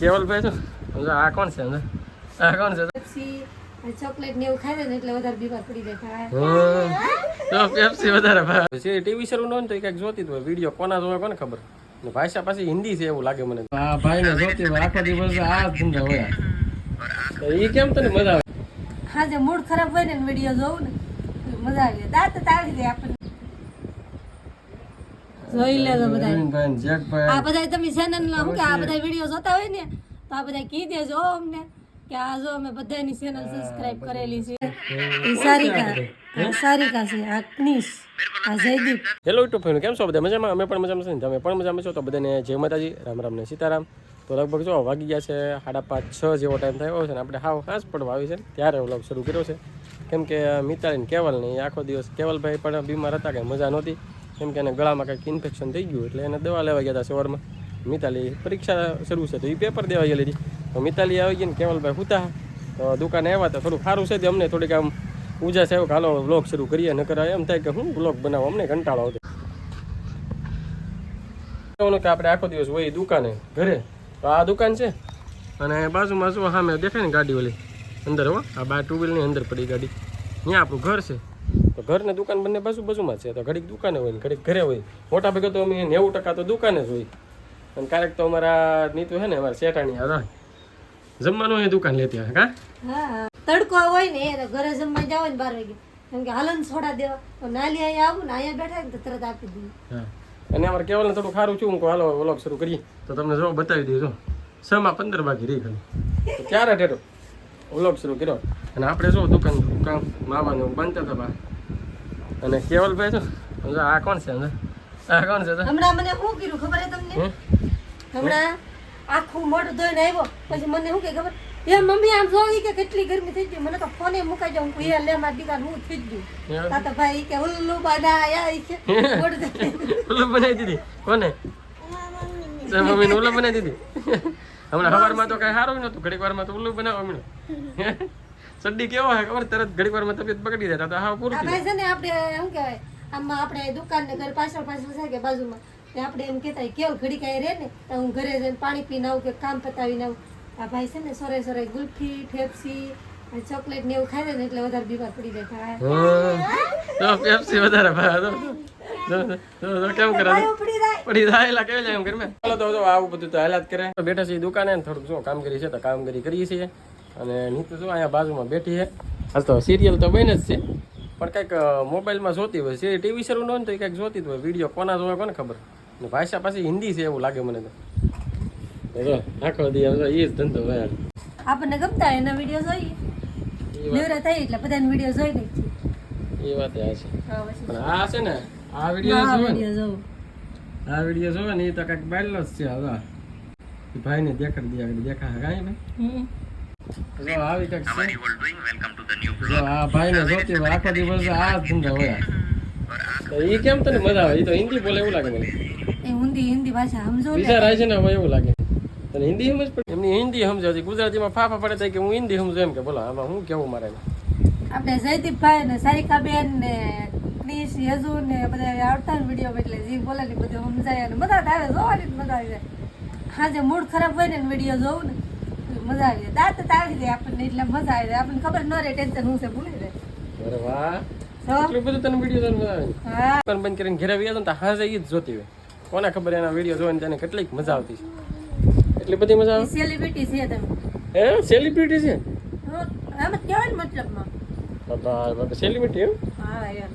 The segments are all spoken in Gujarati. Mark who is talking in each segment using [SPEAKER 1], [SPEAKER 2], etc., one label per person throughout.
[SPEAKER 1] કેવલભાઈ છો? આ કોણ છે ને આ કોણ છે?
[SPEAKER 2] ચોકલેટ ને એવું ખાય ને એટલે વધારે બીમાર પડી જાય.
[SPEAKER 1] તો પેપ્સી વધારે ભાવે. છે ટીવી શરૂ ન હોય ને તો જોતી હોય. વીડિયો કોના જોવે કોને ખબર? ને ભાષા પાછી હિન્દી છે એવું લાગે મને. આ ભાઈ ને જોતી હોય આખો દિવસ આ ધંધા હોય. તો ઈ કેમ તને મજા આવે?
[SPEAKER 2] હા જે મૂડ ખરાબ હોય ને વીડિયો જોવું ને મજા આવી દાંત આપણને. જોઈ લેજો બધા આ બધા તમે ચેનલ ના હું કે આ બધા વીડિયો જોતા હોય ને તો આ બધા કી દેજો અમને કે આ જો અમે બધાની ચેનલ સબસ્ક્રાઇબ કરેલી છે. સારિકા સારિકા છે આ કનિશ આ જયદીપ.
[SPEAKER 1] હેલો યુટ્યુબ ફેમિલી કેમ છો બધા? મજામાં? અમે પણ મજામાં છે તમે પણ મજામાં છો? તો બધાને જય માતાજી રામ રામ ને સીતારામ. તો લગભગ જો વાગી ગયા છે સાડા પાંચ છ જેવો ટાઈમ થયો છે ને આપણે હાવ ખાસ પડવા આવી છે ત્યારે વ્લોગ શરૂ કર્યો છે. કેમ કે મિતાલીને કેવલ નહીં આખો દિવસ કેવલભાઈ પણ બીમાર હતા કે મજા નહોતી. કેમ કે એને ગળામાં કંઈક ઇન્ફેક્શન થઈ ગયું એટલે એને દવા લેવા ગયા હતા સવારમાં. મિતાલી પરીક્ષા શરૂ છે તો એ પેપર દેવા ગયેલી હતી. તો મિતાલી આવી ગઈ ને કેવલભાઈ હુતા. તો દુકાને આવ્યા હતા થોડું સારું છે તે અમને થોડીક આમ ઉજાસ છે એવું હાલો બ્લોગ શરૂ કરીએ, નકર એમ થાય કે હું બ્લોગ બનાવો, અમને કંટાળો આવતો. કે આપણે આખો દિવસ હોય દુકાને, ઘરે. તો આ દુકાન છે અને બાજુમાં શું સામે દેખાય ને ગાડી ઓલી. અંદર હો, આ બાર ટુ વ્હીલની અંદર પડી ગાડી. ત્યાં આપણું ઘર છે. ઘર ને દુકાન બંને બાજુ બાજુમાં છે. તો ઘડીક દુકાને હોય ને ઘડીક ઘરે હોય. મોટા ભાગે તો અમે નેવું ટકા તો દુકાને જ હોય. અને ક્યારેક તો અમારા નીતુ છે ને અમારા શેઠાણી આ જમવાનું એ દુકાન લેતી હોય કા
[SPEAKER 2] હા તડકો હોય ને ઘરે જમવા જાવ ને બાર વાગે. કેમ કે હાલન છોડા દેવા. તો નાલી અહીંયા આવું ને અહીંયા બેઠા ને તો તરત આપી દઈએ.
[SPEAKER 1] અને અમારે કેવલ થોડું ખારું છું હું હાલો વ્લોગ શરૂ કરીએ. તો તમને જો બતાવી દઈશું છ માં પંદર બાકી રહી ખાલી. ક્યારે ઠેરો વ્લોગ શરૂ કર્યો. અને આપણે શું દુકાન કામ માવાનું બનતા હતા અને કેવલભાઈ છો? સમજો આ કોણ છે આ કોણ છે
[SPEAKER 2] હમણાં મને શું કર્યું ખબર હે તમને? હમણાં આખું મોઢું ધોઈને આવ્યો. પછી મને શું કે ખબર? એ મમ્મી આમ જોઈ કે કેટલી ગરમી થઈ ગઈ. મને તો ફોને મુકાઈ જાઉં. કે એ લે માર દીકરા હું થઈ ગયું.
[SPEAKER 1] તાતા
[SPEAKER 2] તો ભાઈ કે ઉલ્લુ બનાયા ઈ કે.
[SPEAKER 1] ઉલ્લુ બનાવી દીધી? કોને? તારી મમ્મીને ઉલ્લુ બનાવી દીધી? હમણાં સવારમાં તો કઈ સારું નતું ઘડીક વારમાં તો ઉલ્લુ બનાવવા મળ્યું. સડ્ડી કેવો હોય ખબર? તરત ઘડીક વારમાં તબિયત બગડી જાય તો હા પૂરું
[SPEAKER 2] આ ભાઈ છે ને આપણે શું કહેવાય? આમાં આપણે દુકાન ને ઘર પાછળ પાછળ છે કે બાજુમાં તે આપણે એમ કહેતા કેવું ઘડી કાંઈ રહે ને તો હું ઘરે જઈને પાણી પીને આવું કે કામ પતાવીને આવું. આ ભાઈ છે ને સોરે સોરે ગુલ્ફી ઠેપસી ચોકલેટ ને એવું ખાય ને એટલે વધારે બીમાર પડી જાય.
[SPEAKER 1] તો પેપ્સી વધારે ભાવે તો. કેમ કરે?
[SPEAKER 2] ભાઈ જાય.
[SPEAKER 1] પડી કેવી જાય એમ ઘરમાં? ચાલો તો આવું બધું તો હાલાત કરે. બેઠા છીએ દુકાને ને થોડુંક જો કામગીરી છે તો કામગીરી કરીએ છીએ. અને નીતુ શું અહીંયા બાજુમાં બેઠી છે. હાલ તો સિરિયલ તો બને જ છે. પણ કંઈક મોબાઈલમાં જોતી હોય સિરિયલ ટીવી શરૂ ન હોય ને તો કંઈક જોતી હોય. વીડિયો કોના જોવે કોને ખબર? ને ભાષા પાછી હિન્દી છે એવું લાગે મને તો. આખો દી એ જ ધંધો ભાઈ
[SPEAKER 2] આપણને ગમતા એના વીડિયો જોઈએ.
[SPEAKER 1] વાત
[SPEAKER 2] થઈ એટલે બધાને વીડિયો જોઈ લે.
[SPEAKER 1] એ વાત એ છે. પણ આ છે ને આ વીડિયો જોવે આ વીડિયો જોવે ને એ તો કંઈક બાયલો જ છે હવે. ભાઈને દેખાડી દે દેખા કાંઈ ભાઈ. જો આવી કંઈક છે. જો આ ભાઈને જોતી આખો દિવસ આ ધંધા હોય. તો એ કેમ તને મજા આવે? એ તો હિન્દી બોલે એવું લાગે મને.
[SPEAKER 2] એ હિન્દી હિન્દી ભાષા સમજો
[SPEAKER 1] બીજા રાજ્યના હોય એવું લાગે. તને હિન્દી સમજ પડે? એમની હિન્દી સમજો હજી ગુજરાતીમાં ફાફા પડે છે કે હું હિન્દી સમજો એમ કે બોલો આમાં હું કેવું મારે
[SPEAKER 2] આપણે જયદીપભાઈ ને સારિકાબેન ને ક્રિશ યજુ ને બધા આવતા ને વીડિયો એટલે જે બોલે ને બધું સમજાય અને મજા આવે જોવાની મજા આવી જાય. હાજે મૂડ ખરાબ હોય ને વીડિયો જોઉં ને. મજા આવી જાય. દાંત તો આવી જાય આપણને એટલે મજા આવી જાય. આપણને ખબર ન રહે ટેન્શન હું છે ભૂલી જાય.
[SPEAKER 1] અરે વાહ. એટલું બધું તને વીડિયો તને મજા આવે.
[SPEAKER 2] હા.
[SPEAKER 1] બંધ કરીને ઘરે આવ્યા તો હાજે એ જ જોતી હોય. કોને ખબર એના વીડિયો જોઈને તેને કેટલીક મજા આવતી છે? એટલી બધી મજા આવે
[SPEAKER 2] સેલિબ્રિટી છે તમે
[SPEAKER 1] હે? સેલિબ્રિટી છે?
[SPEAKER 2] આમ કહેવાય મતલબમાં.
[SPEAKER 1] બાપા સેલિબ્રિટી એમ?
[SPEAKER 2] હા યાર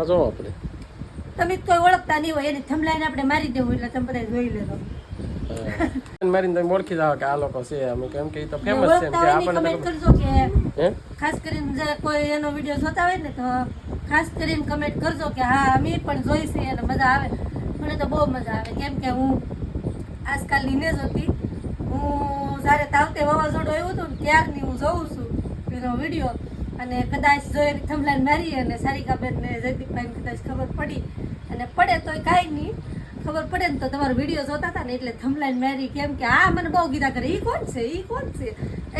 [SPEAKER 1] આ જો આપણે.
[SPEAKER 2] તમે કોઈ ઓળખતા નહીં હોય એને થમલાઈને આપણે મારી દેવું એટલે તમે બધા જોઈ લેજો.
[SPEAKER 1] હા. મારીને તમે ઓળખી જાવ કે આ લોકો છે અમે કેમ કે તો ફેમસ છે કે
[SPEAKER 2] ને
[SPEAKER 1] આપણને
[SPEAKER 2] કમેન્ટ કરજો કે ખાસ કરીને જરા કોઈ એનો વિડિયો જોતા હોય ને તો ખાસ કરીને કમેન્ટ કરજો કે હા અમે પણ જોઈશે અને મજા આવે. મને તો બહુ મજા આવે. કેમ કે હું આજકાલ લીને જ હતી. હું જ્યારે તાવતે વાવાઝોડું આવ્યું હતું ત્યારની હું જોઉં છું એનો વીડિયો અને કદાચ જો એની થંભલાઈને મારી અને સારિકાબેનને જયદીપભાઈને કદાચ ખબર પડી. અને પડે તોય કાંઈ નહીં. ખબર પડે ને તો તમારો વીડિયો જોતા હતા ને એટલે થમલાઈન મારી કેમ કે આ મને બહુ કીધા કરે. એ કોણ છે? એ કોણ છે?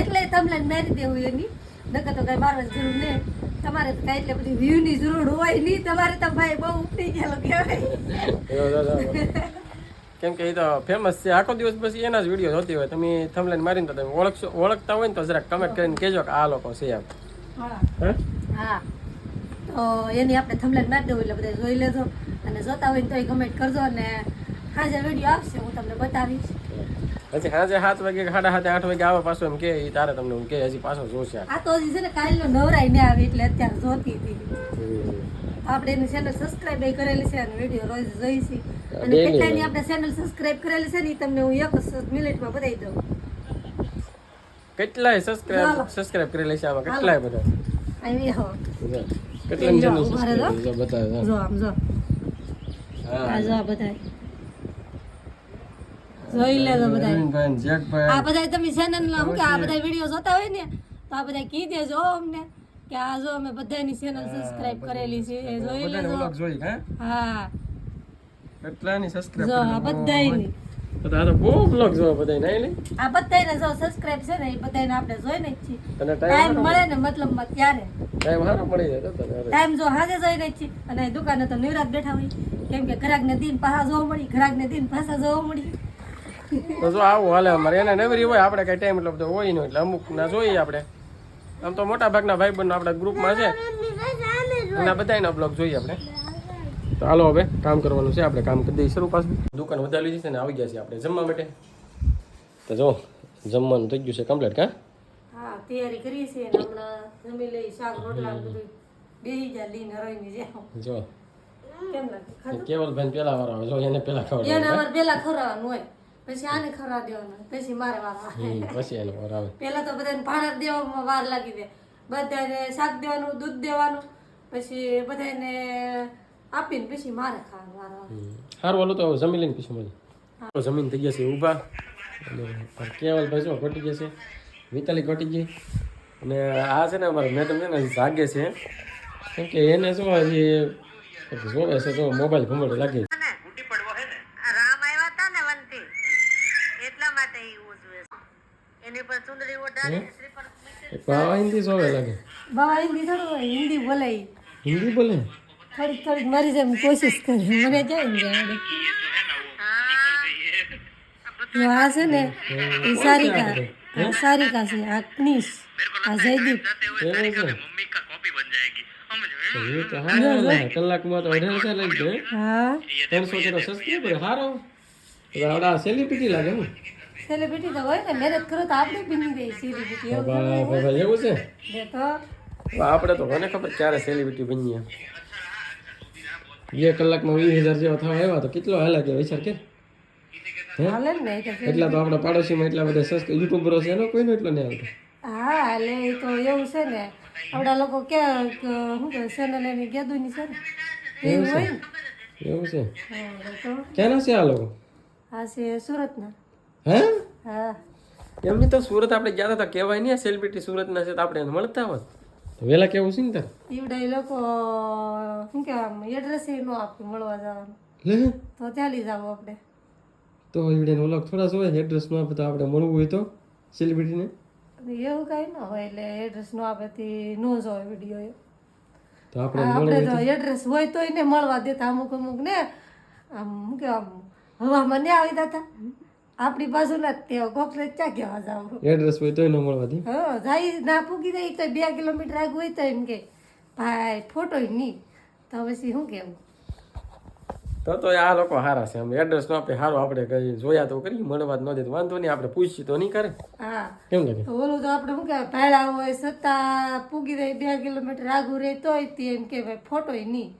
[SPEAKER 2] એટલે થમલાઈન મારી દેવું એની. નકર તો કઈ મારવાની જરૂર નહીં. તમારે તો કઈ એટલે બધી વ્યૂ ની જરૂર હોય નહીં. તમારે તો ભાઈ બહુ ઉપડી ગયેલો કહેવાય.
[SPEAKER 1] કેમ કે એ તો ફેમસ છે. આખો દિવસ બસ એના જ વીડિયો જોતી હોય. તમે થમલાઈન મારીને તો તમે ઓળખશો ઓળખતા હોય ને તો જરાક કમેન્ટ કરીને કહેજો કે આ લોકો છે એમ.
[SPEAKER 2] હા. તો એની આપણે થમલાઈન મારી દેવું એટલે બધા જોઈ લેજો. અને જોતા હોય તોય કમેન્ટ કરજો અને હાજર વીડિયો આવશે હું તમને બતાવીશ.
[SPEAKER 1] પછી સાંજે સાત વાગે સાડા સાત આઠ વાગે આવે પાછો એમ કે તારે તમને એમ કે હજી પાછો જોશે
[SPEAKER 2] આ. તો હજી છે ને કાલનો નવરાઈ ને આવી એટલે અત્યારે જોતી હતી. આપણે એની ચેનલ સબસ્ક્રાઇબ કરેલી છે અને વીડિયો રોજ જોઈ છે. અને કેટલાની આપણે ચેનલ સબસ્ક્રાઇબ કરેલી છે ને તમને હું એક મિનિટમાં બતાવી દઉં.
[SPEAKER 1] કેટલાય સબસ્ક્રાઇબ. સબસ્ક્રાઇબ કરેલી છે આમાં? કેટલાય બધા?
[SPEAKER 2] આવી
[SPEAKER 1] બતાવે જો.
[SPEAKER 2] આમ જો. આ જો આ જોઈ લેજો બધાય. આ બધા તમે ચેનલ ના કે આ બધા વીડિયો જોતા હોય ને તો આ બધા કી દેજો અમને કે આ જો અમે બધાની ચેનલ સબસ્ક્રાઇબ કરેલી છે એ જોઈ
[SPEAKER 1] બધાને
[SPEAKER 2] લેજો
[SPEAKER 1] હા? કેટલાની સબસ્ક્રાઇબ
[SPEAKER 2] જો આ
[SPEAKER 1] કરેલી?
[SPEAKER 2] બધાયની
[SPEAKER 1] તો આ તો બહુ બ્લોગ જોવા બધાય નહીં લે?
[SPEAKER 2] આ બધાયને જો સબસ્ક્રાઇબ છે ને એ બધાયને આપણે જોઈને જ છે
[SPEAKER 1] તને
[SPEAKER 2] ટાઈમ મળે ને મતલબમાં ત્યારે
[SPEAKER 1] ટાઈમ હારો મળી જાય તો તને.
[SPEAKER 2] ટાઈમ જો હાજે જોઈને જ છે અને દુકાને તો નિવરાત બેઠા હોય. કેમ કે ગ્રાહકને દિન પાહા જોવા મળી ગ્રાહકને દિન પાસા જોવા મળી.
[SPEAKER 1] તો જો આવું હાલે અમારે. એને નવરી હોય આપણે કઈ ટાઈમ એટલો બધો હોય નહીં. એટલે અમુક ના જોઈએ આપણે. આમ તો મોટા ભાગના ભાઈ બંધ આપણા ગ્રુપમાં છે. અને બધાયના બ્લોગ જોઈએ આપણે. તો હાલો હવે કામ કરવાનું છે આપણે કામ કરી દઈએ શરૂ પાછું. દુકાન વધારે લીધી છે ને આવી ગયા છે આપણે જમવા માટે. તો જો જમવાનું થઈ ગયું છે કમ્પ્લીટ કા?
[SPEAKER 2] હા તૈયારી કરીએ છીએ હમણાં જમી લઈ શાક રોટલા બધું. બેહી જા લઈને રોઈને જાઓ
[SPEAKER 1] જો. કેવલ પેલા વાળો જો એને પેલા ખબર
[SPEAKER 2] એને અમારે પેલા ખવડાવવાનું હોય. પછી આને ખવડાવ દેવાનું પછી મારે વાર
[SPEAKER 1] પછી એને વાર આવે
[SPEAKER 2] પેલા તો બધાને ભાડા દેવામાં વાર લાગી દે બધાને શાક દેવાનું દૂધ દેવાનું પછી બધાને આપીને પછી મારે ખાવાનું
[SPEAKER 1] સારું હાલો તો જમી લઈને પછી મળી જમીન થઈ ગયા છે ઊભા. અને કેવલભાઈ શું ઘટી ગયા છે મિતાલી ઘટી ગઈ. અને આ છે ને અમારા મેડમ છે ને જાગે છે. કેમ કે એને શું હજી જોવે છે તો મોબાઈલ ઘુમડે લાગે. હિન્દી
[SPEAKER 2] બોલે
[SPEAKER 1] હિન્દી બોલે?
[SPEAKER 2] થોડીક થોડીક મારી જેમ કોશિશ કરી. મને જાય ને આવડે જો આ છે ને એ સારિકા આ સારિકા છે આ કનિશ આ જયદીપ.
[SPEAKER 1] કલાકમાં તો અઢાર હજાર લઈ ગયો
[SPEAKER 2] હા.
[SPEAKER 1] ત્રણસો કિલો સસ્તું હારો હવે આવડા સેલિબ્રિટી લાગે ને
[SPEAKER 2] સેલિબ્રિટી તો હોય ને મહેનત કરો તો આપણે બની ગઈ સેલિબ્રિટી એવું
[SPEAKER 1] છે
[SPEAKER 2] દે તો
[SPEAKER 1] આપણે તો મને ખબર ક્યારે સેલિબ્રિટી બનીએ બે કલાકમાં વીસ હજાર જેવા થવા આવ્યા તો કેટલો હાલા કે વિચાર કે એટલા તો આપણા પાડોશીમાં એટલા બધા સસ્તા યુટ્યુબરો છે એનો કોઈનો એટલો નહીં આવતો.
[SPEAKER 2] હા એટલે એ તો એવું છે ને. આપણા લોકો કે કે શું કહે ચેનલ એની ગેદુની છે ને. એવું હોય ને?
[SPEAKER 1] એવું છે? ક્યાંના છે આ લોકો?
[SPEAKER 2] આ છે સુરતના.
[SPEAKER 1] હે?
[SPEAKER 2] હા.
[SPEAKER 1] એમની તો સુરત આપણે ગયા હતા કહેવાય નહીં સેલિબ્રિટી સુરતના છે તો આપણે મળતા હોત. તો વહેલા કેવું છે ને તાર?
[SPEAKER 2] ઈવડા એ લોકો શું કેવા આમ એડ્રેસ એ નો આપ્યું મળવા જવાનું.
[SPEAKER 1] લે?
[SPEAKER 2] તો ચાલી જાવ આપણે.
[SPEAKER 1] તો ઈવડે ઓળખ થોડા જોવે એડ્રેસ નો આપે તો આપણે મળવું હોય તો સેલિબ્રિટીને
[SPEAKER 2] એવું કઈ ન હોય એટલે એડ્રેસ નો આપે તે નો જોવે વીડિયો એ.
[SPEAKER 1] તો આપણે
[SPEAKER 2] આપણે તો. એડ્રેસ હોય તોય ને મળવા દેતા અમુક અમુક ને આમ શું કે આમ હવામાં ને આવી જતા. આપણી બાજુ ના તેઓ ગોખલે ચા કેવા જાવ?
[SPEAKER 1] એડ્રેસ હોય તોય ન મળવાથી.
[SPEAKER 2] હા જાય ના પૂગી જાય તો બે કિલોમીટર આગળ હોય તો એમ કે ભાઈ ફોટો નહીં. તો પછી શું કેવું
[SPEAKER 1] તો તો આ લોકો સારા છે. આમ એડ્રેસ ન આપે સારું આપણે કઈ જોયા તો કરી મળવા જ ન દે વાંધો નહીં આપણે પૂછી તો નહીં કરે.
[SPEAKER 2] હા.
[SPEAKER 1] કેમ લાગે
[SPEAKER 2] ઓલું તો આપણે શું કહેવાય ભાડા હોય સત્તા પૂગી જાય બે કિલોમીટર આગું રહે તોય તે એમ કે ભાઈ ફોટો નહીં.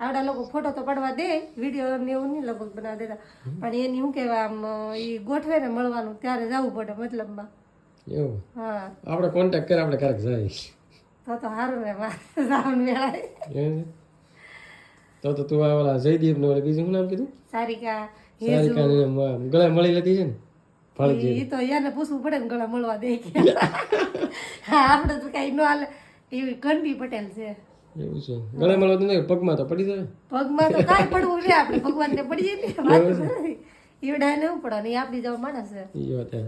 [SPEAKER 2] આવડા લોકો ફોટો તો પડવા દે વીડિયો ને એવું નહીં લગભગ બનાવી દેતા. પણ એની શું કહેવાય આમ એ ગોઠવે ને મળવાનું ત્યારે જવું પડે મતલબમાં.
[SPEAKER 1] એવું?
[SPEAKER 2] હા.
[SPEAKER 1] આપણે કોન્ટેક્ટ કરે આપણે ક્યારેક જાય
[SPEAKER 2] તો તો સારું ને મારે જવાનું મેળાય
[SPEAKER 1] તો તો તું ઓલા જયદીપ ને ઓલા બીજું શું નામ કીધું?
[SPEAKER 2] સારિકા
[SPEAKER 1] સારિકા ને ગળે મળી લેતી છે ને? ફળજી
[SPEAKER 2] એ તો એને પૂછવું પડે ને ગળા મળવા દે કે? આપણે તો કઈ ન હાલે. એવી કણબી પટેલ છે.
[SPEAKER 1] એવું છે. ગળે મળવા તો નહીં પગમાં તો પડી જાય.
[SPEAKER 2] પગમાં તો કાંઈ પડવું છે આપણે. ભગવાનને પડીએ ને વાત નથી ઈવડા ને એવું પડે ને આપણી જેવા માણસ છે.
[SPEAKER 1] એ વાત હે.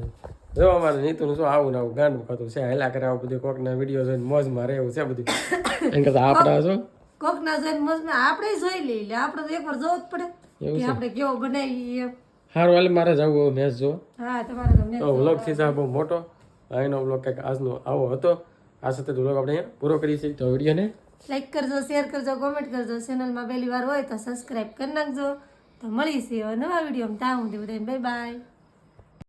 [SPEAKER 1] જો અમારે નીતુનું શું આવું ને આવું ગાંડું ખાતું છે હેલા કરે આવું બધું કોકના વીડિયો જોઈને મોજમાં મારે એવું છે બધું. એમ કરતા આપણા છો?
[SPEAKER 2] કોક ના જોઈને મજમાં આપણે જોઈ લઈ એટલે આપણે તો એકવાર જોવું જ પડે કે આપણે કેવો બનાવીએ. એમ
[SPEAKER 1] સારું હાલ મારે જવું મેચ જો.
[SPEAKER 2] હા તમારો
[SPEAKER 1] તો વ્લોગથી જા બહુ મોટો. અહીંનો વ્લોગ કંઈક આજનો આવો હતો. આ સાથે વ્લોગ આપણે અહીંયા પૂરો કરીએ છીએ. તો વિડીયોને
[SPEAKER 2] લાઈક કરજો શેર કરજો કોમેન્ટ કરજો. ચેનલમાં પહેલી વાર હોય તો સબસ્ક્રાઈબ કરી નાખજો. તો મળીશું હવે નવા વિડીયોમાં ત્યાં સુધી બધાને બાય બાય